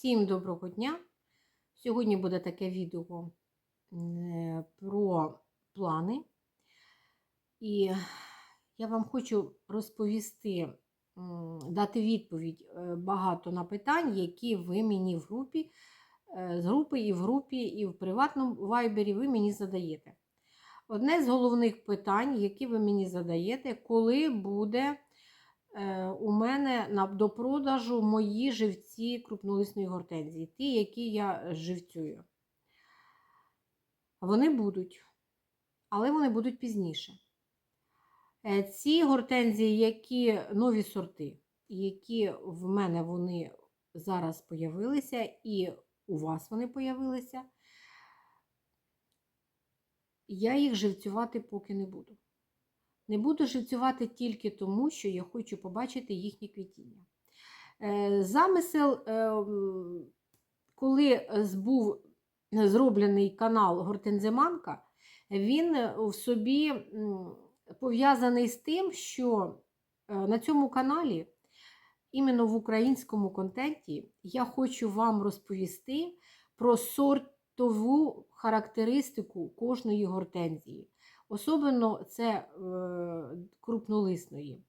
Всім доброго дня! Сьогодні буде таке відео е, про плани. І я вам хочу розповісти, дати відповідь е, багато на питань, які ви мені в групі, е, з групи і в групі, і в приватному вайбері ви мені задаєте. Одне з головних питань, які ви мені задаєте, коли буде у мене на, до продажу мої живці крупнолисної гортензії, ті, які я живцюю. Вони будуть, але вони будуть пізніше. Е, Ці гортензії, які нові сорти, які в мене вони зараз появилися, і у вас вони появилися, я їх живцювати поки не буду. Не буду живцювати тільки тому, що я хочу побачити їхнє квітіння. Е, Замисел, е, коли був зроблений канал Гортензиманка, він в собі пов'язаний з тим, що е, на цьому каналі, іменно в українському контенті, я хочу вам розповісти про сортову характеристику кожної гортензії. Особливо це е, крупнолисної.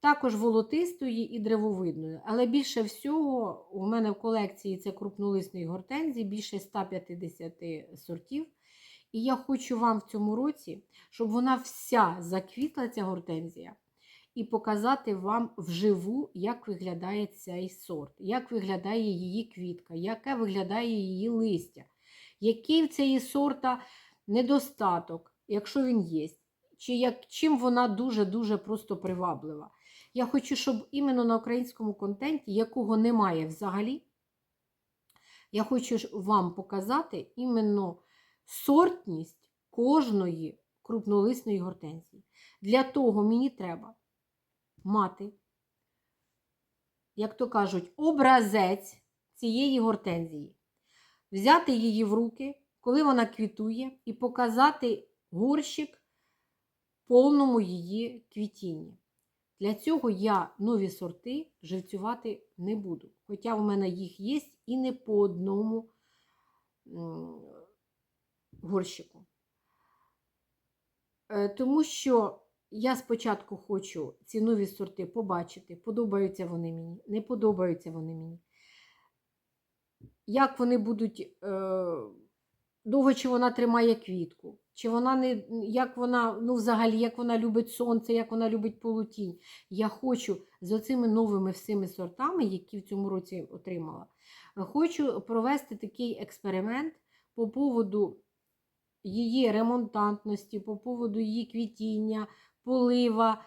Також волотистої і древовидної. Але більше всього у мене в колекції це крупнолисної гортензії, більше 150 сортів. І я хочу вам в цьому році, щоб вона вся заквітла, ця гортензія, і показати вам вживу, як виглядає цей сорт, як виглядає її квітка, яке виглядає її листя, який в цієї сорта недостаток, якщо він є, чи як, чим вона дуже-дуже просто приваблива. Я хочу, щоб іменно на українському контенті, якого немає взагалі, я хочу вам показати іменно сортність кожної крупнолисної гортензії. Для того мені треба мати, як то кажуть, образець цієї гортензії. Взяти її в руки, коли вона квітує, і показати горщик повному її квітінні. Для цього я нові сорти живцювати не буду. Хоча в мене їх є і не по одному горщику. Е, Тому що я спочатку хочу ці нові сорти побачити, подобаються вони мені, не подобаються вони мені. Як вони будуть, е, довго чи вона тримає квітку, чи вона не, як вона, ну взагалі, як вона любить сонце, як вона любить полутінь. Я хочу з оцими новими всіми сортами, які в цьому році отримала, хочу провести такий експеримент по поводу її ремонтантності, по поводу її квітіння, полива,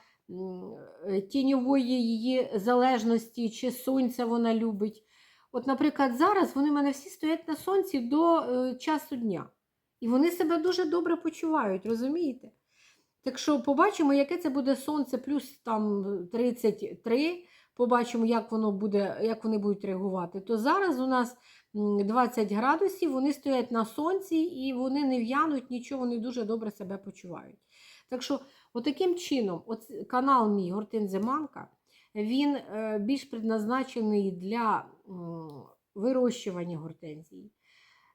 е, тіньової її залежності, чи сонця вона любить. От, наприклад, зараз вони в мене всі стоять на сонці до е, часу дня. І вони себе дуже добре почувають, розумієте? Так що побачимо, яке це буде сонце, плюс там 33, побачимо, як воно буде, як вони будуть реагувати. То зараз у нас 20 градусів, вони стоять на сонці і вони не в'януть, нічого, вони дуже добре себе почувають. Так що, отаким чином, от канал мій Гортензиманка, він е, більш предназначений для вирощування гортензії.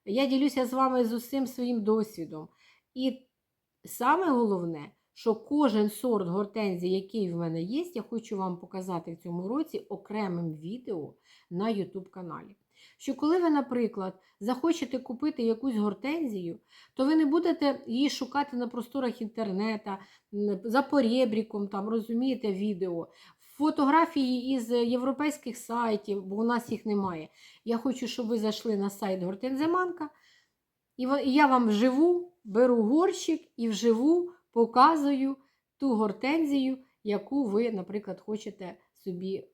Я ділюся з вами з усім своїм досвідом. І саме головне, що кожен сорт гортензії, який в мене є, я хочу вам показати в цьому році окремим відео на YouTube каналі. Що коли ви, наприклад, захочете купити якусь гортензію, то ви не будете її шукати на просторах інтернету, за порєбріком, там, розумієте, відео, фотографії із європейських сайтів, бо у нас їх немає. Я хочу, щоб ви зайшли на сайт Гортензиманка, і я вам вживу беру горщик і вживу показую ту гортензію, яку ви, наприклад, хочете собі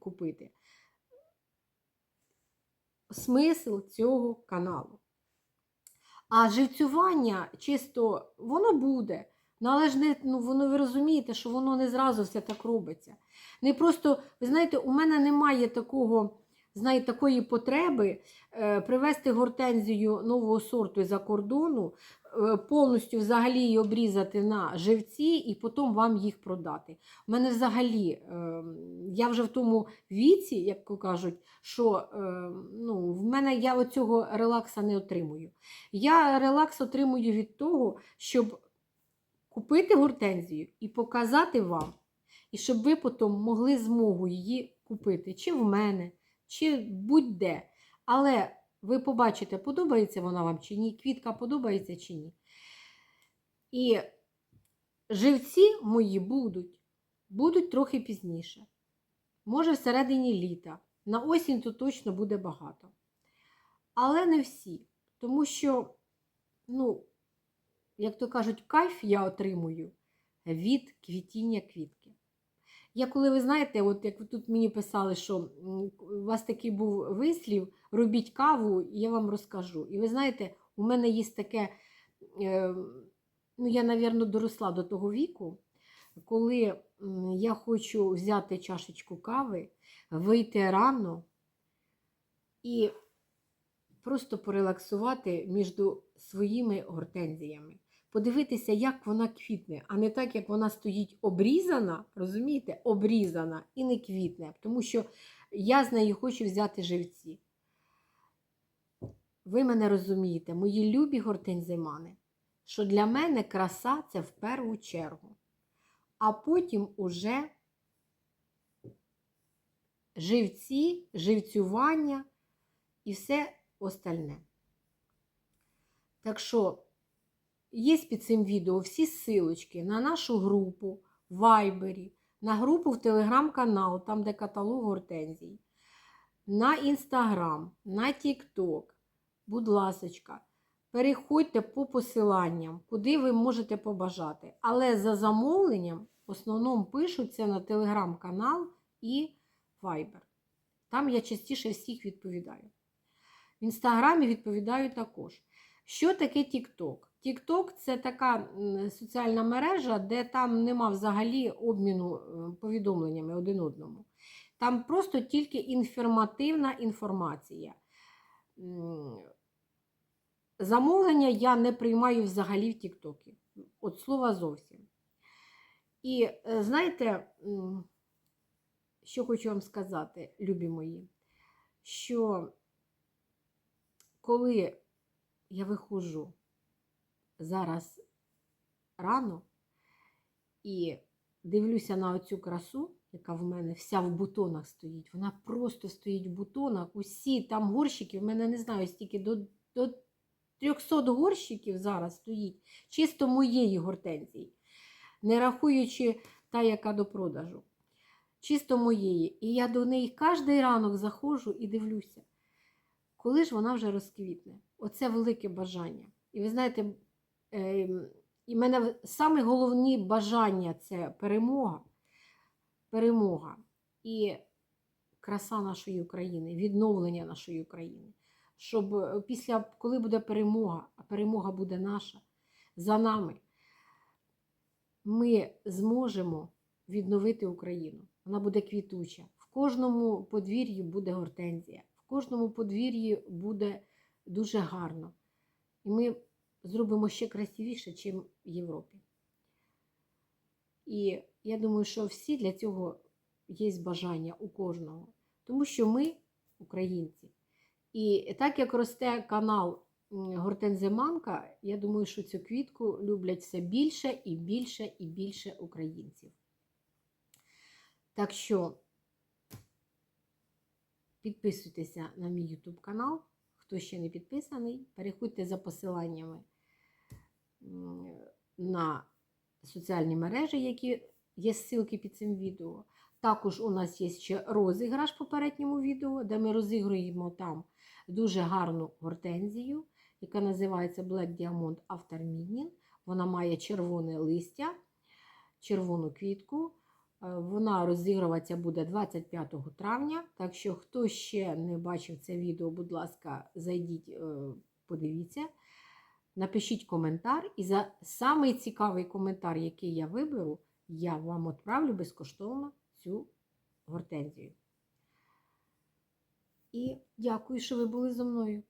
купити. Смисл цього каналу. А живцювання чисто воно буде. Ну, але ж не, ну, воно ви розумієте, що воно не зразу все так робиться. Не просто, ви знаєте, у мене немає такого знаєте, такої потреби е, привезти гортензію нового сорту з-за кордону, е, повністю взагалі її обрізати на живці і потім вам їх продати. У мене взагалі, е, я вже в тому віці, як кажуть, що е, ну, в мене я оцього релакса не отримую. Я релакс отримую від того, щоб купити гортензію і показати вам, і щоб ви потім могли змогу її купити, чи в мене, чи будь-де. Але ви побачите, подобається вона вам чи ні, квітка подобається чи ні. І живці мої будуть, будуть трохи пізніше. Може, всередині літа. На осінь то точно буде багато. Але не всі. Тому що, ну, як то кажуть, кайф я отримую від квітіння квітки. Я коли ви знаєте, от як ви тут мені писали, що у вас такий був вислів, робіть каву, і я вам розкажу. І ви знаєте, у мене є таке, е, ну я, напевно, доросла до того віку, коли я хочу взяти чашечку кави, вийти рано і просто порелаксувати між своїми гортензіями подивитися, як вона квітне, а не так, як вона стоїть обрізана, розумієте, обрізана і не квітне, тому що я з неї хочу взяти живці. Ви мене розумієте, мої любі гортензимани, що для мене краса це в першу чергу, а потім уже живці, живцювання і все остальне. Так що Є під цим відео всі ссылочки на нашу групу в Вайбері, на групу в телеграм-канал, там де каталог гортензій, на Інстаграм, на Тікток. Будь ласочка, переходьте по посиланням, куди ви можете побажати. Але за замовленням в основному пишуться на телеграм-канал і Viber. Там я частіше всіх відповідаю. В інстаграмі відповідаю також. Що таке TikTok? TikTok – це така соціальна мережа, де там нема взагалі обміну е, повідомленнями один одному. Там просто тільки інформативна інформація. Замовлення я не приймаю взагалі в Тіктокі. От слова зовсім. І е, знаєте, що хочу вам сказати, любі мої, що коли я виходжу зараз рано і дивлюся на оцю красу, яка в мене вся в бутонах стоїть. Вона просто стоїть в бутонах. Усі там горщики, в мене не знаю, стільки до, до 300 горщиків зараз стоїть, чисто моєї гортензії, не рахуючи та, яка до продажу. Чисто моєї. І я до неї кожен ранок заходжу і дивлюся, коли ж вона вже розквітне. Оце велике бажання. І ви знаєте, ем, і мене саме головні бажання це перемога, перемога і краса нашої України, відновлення нашої України. Щоб е, після, коли буде перемога, а перемога буде наша, за нами, ми зможемо відновити Україну. Вона буде квітуча. В кожному подвір'ї буде гортензія, в кожному подвір'ї буде дуже гарно. І ми зробимо ще красивіше, ніж в Європі. І я думаю, що всі для цього є бажання у кожного. Тому що ми українці. І так як росте канал Гортензиманка, я думаю, що цю квітку люблять все більше і більше і більше українців. Так що підписуйтеся на мій YouTube канал. Хто ще не підписаний, переходьте за посиланнями на соціальні мережі, які є ссылки під цим відео. Також у нас є ще розіграш в попередньому відео, де ми розігруємо там дуже гарну гортензію, яка називається Black Diamond After Midnight. Вона має червоне листя, червону квітку. Е, вона розігруватися буде 25 травня. Так що, хто ще не бачив це відео, будь ласка, зайдіть, е, подивіться, напишіть коментар. І за самий цікавий коментар, який я виберу, я вам відправлю безкоштовно цю гортензію. І дякую, що ви були зі мною.